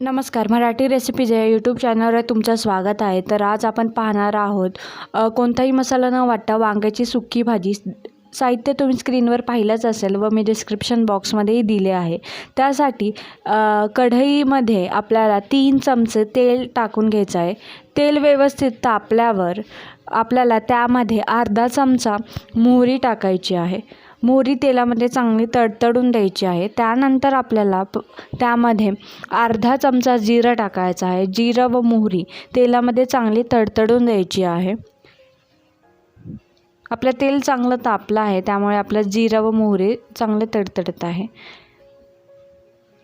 नमस्कार मराठी रेसिपीज या यूट्यूब चॅनलवर तुमचं स्वागत आहे. तर आज आपण पाहणार आहोत कोणताही मसाला न वाटता वांग्याची सुक्की भाजी. साहित्य तुम्ही स्क्रीनवर पाहिलंच असेल व मी डिस्क्रिप्शन बॉक्समध्येही दिले आहे. त्यासाठी कढईमध्ये आपल्याला तीन चमचे तेल टाकून घ्यायचं आहे. तेल व्यवस्थित तापल्यावर आपल्याला त्यामध्ये अर्धा चमचा मोहरी टाकायची आहे. मोहरी तेलामध्ये चांगली तडतडून द्यायची आहे. त्यानंतर आपल्याला प त्यामध्ये अर्धा चमचा जिरं टाकायचा आहे. जिरं व मोहरी तेलामध्ये चांगली तडतडून द्यायची आहे. आपलं तेल चांगलं तापलं आहे त्यामुळे आपलं जिरं व मोहरी चांगले तडतडत आहे.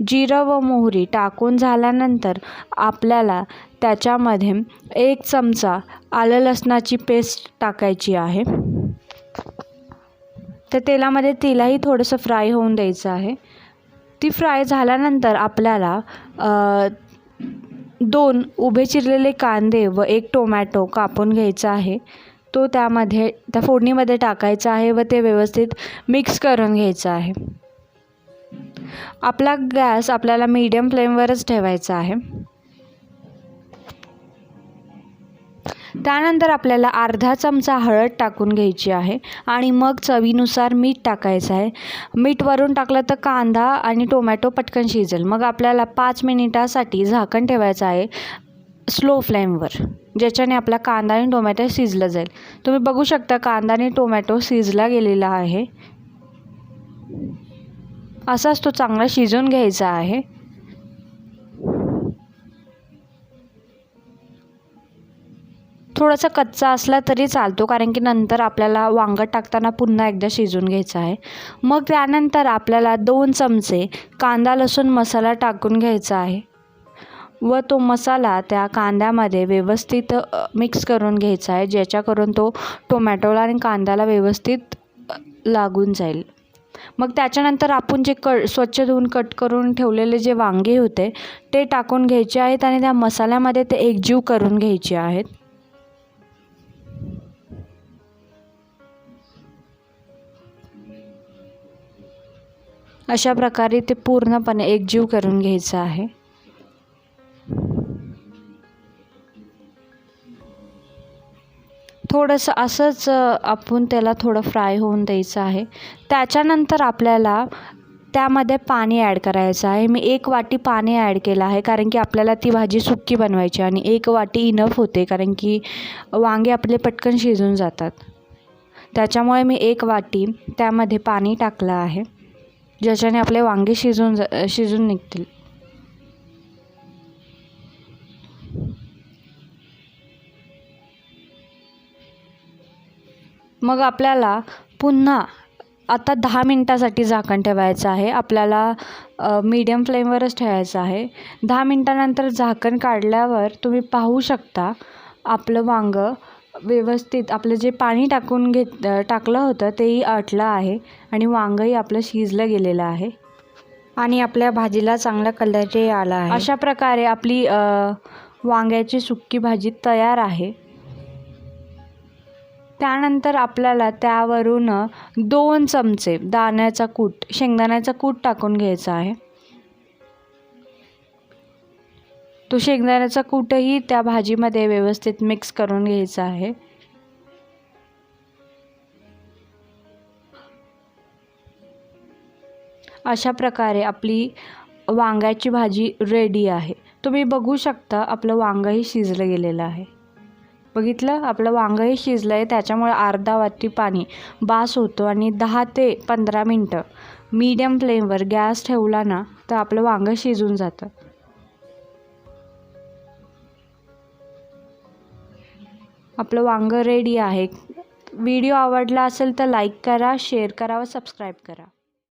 जिरं व मोहरी टाकून झाल्यानंतर आपल्याला त्याच्यामध्ये एक चमचा आलं लसणाची पेस्ट टाकायची आहे. त्या तेलामध्ये तिलाही थोडंसं फ्राय होऊन द्यायचं आहे. ती फ्राय झाल्यानंतर आपल्याला दोन उभे चिरलेले कांदे व एक टोमॅटो कापून घ्यायचा आहे. तो त्यामध्ये त्या फोडणीमध्ये टाकायचा आहे व ते व्यवस्थित मिक्स करून घ्यायचं आहे. आपला गॅस आपल्याला मीडियम फ्लेमवरच ठेवायचा आहे. त्यानंतर आपल्याला अर्धा चमचा हळद टाकून घ्यायची आहे आणि मग चवीनुसार मीठ टाकायचं आहे. मीठ वरून टाकलं तर कांदा आणि टोमॅटो पटकन शिजेल. मग आपल्याला पाच मिनिटासाठी झाकण ठेवायचं आहे स्लो फ्लेमवर ज्याच्याने आपला कांदा आणि टोमॅटो शिजलं जाईल. तुम्ही बघू शकता कांदा आणि टोमॅटो शिजला गेलेला आहे. असाच तो चांगला शिजून घ्यायचा आहे. थोडासा कच्चा असला तरी चालतो कारण की नंतर आपल्याला वांगं टाकताना पुन्हा एकदा शिजून घ्यायचं आहे. मग त्यानंतर आपल्याला दोन चमचे कांदा लसूण मसाला टाकून घ्यायचा आहे. व तो मसाला त्या कांद्यामध्ये व्यवस्थित मिक्स करून घ्यायचा आहे ज्याच्याकरून तो टोमॅटोला आणि कांद्याला व्यवस्थित लागून जाईल. मग त्याच्यानंतर आपण जे क स्वच्छ धुवून कट करून ठेवलेले जे वांगे होते ते टाकून घ्यायचे आहेत आणि त्या मसाल्यामध्ये ते एकजीव करून घ्यायचे आहेत. अशा प्रकारे ते पूर्णपणे एकजीव करून घ्यायचं आहे. थोडंसं असंच आपण त्याला थोडं फ्राय होऊन द्यायचं आहे. त्याच्यानंतर आपल्याला त्यामध्ये पाणी ॲड करायचं आहे. मी एक वाटी पाणी ॲड केलं आहे कारण की आपल्याला ती भाजी सुक्की बनवायची आणि एक वाटी इनफ होते कारण की वांगे आपले पटकन शिजून जातात. त्याच्यामुळे मी एक वाटी त्यामध्ये पाणी टाकलं आहे. ज्याच्याने आपले वांगे शिजून जा शिजून निघतील. मग आपल्याला पुन्हा आता दहा मिनटासाठी झाकण ठेवायचं आहे. आपल्याला मीडियम फ्लेमवरच ठेवायचं आहे. दहा मिनटानंतर झाकण काढल्यावर तुम्ही पाहू शकता आपलं वांगं व्यवस्थित आपलं जे पाणी टाकून घेत टाकलं होतं तेही आटलं आहे आणि वांगंही आपलं शिजलं गेलेलं आहे. आणि आपल्या भाजीला चांगला कलरही आला आहे. अशा प्रकारे आपली वांग्याची सुक्की भाजी तयार आहे. त्यानंतर आपल्याला त्यावरून दोन चमचे दाण्याचा कूट शेंगदाण्याचा कूट टाकून घ्यायचा आहे. तो शेंगदाण्याचा कूटही त्या भाजीमध्ये व्यवस्थित मिक्स करून घ्यायचा आहे. अशा प्रकारे आपली वांग्याची भाजी रेडी आहे. तुम्ही बघू शकता आपलं वांगंही शिजलं गेलेलं आहे. बघितलं? आपलं वांगंही शिजलं आहे त्याच्यामुळे अर्धा वाटी पाणी बास होतो आणि दहा ते पंधरा मिनटं मीडियम फ्लेमवर गॅस ठेवला ना तर आपलं वांगं शिजून जातं. आपलं वांगं रेडी आहे. व्हिडिओ आवडला असेल तर लाईक करा शेअर करा व सबस्क्राईब करा.